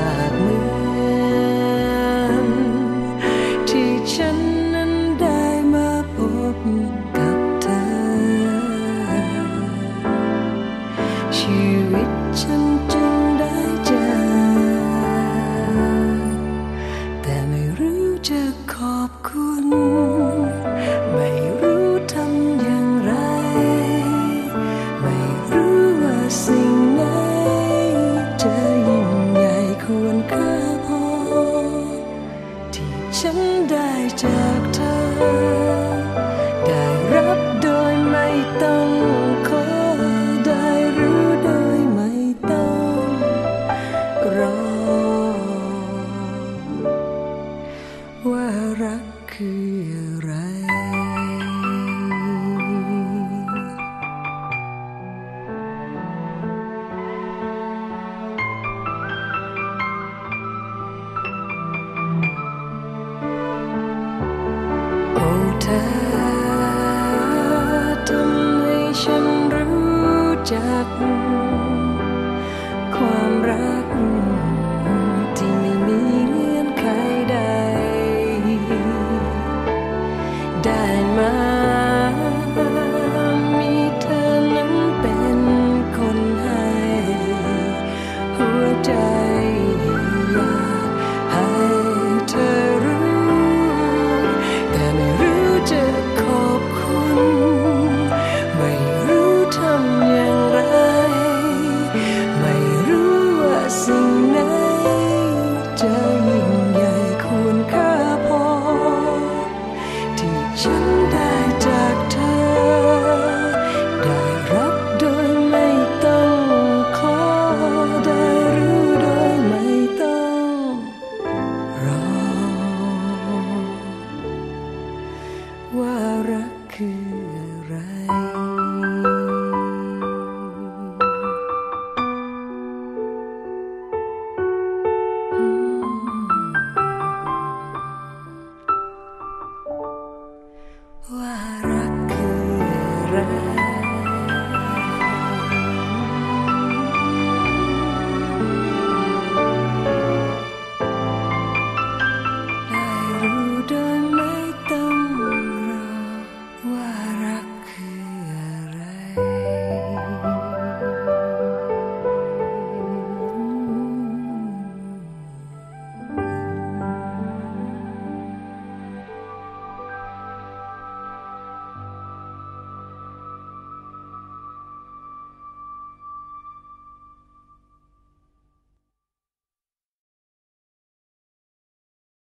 จากเมืองที่ฉันนั้นได้มาพบกับเธอ ชีวิตฉันจึงได้จาแต่ไม่รู้จะขอบคุณ อะไร โอ้เธอทำให้ฉันรู้จัก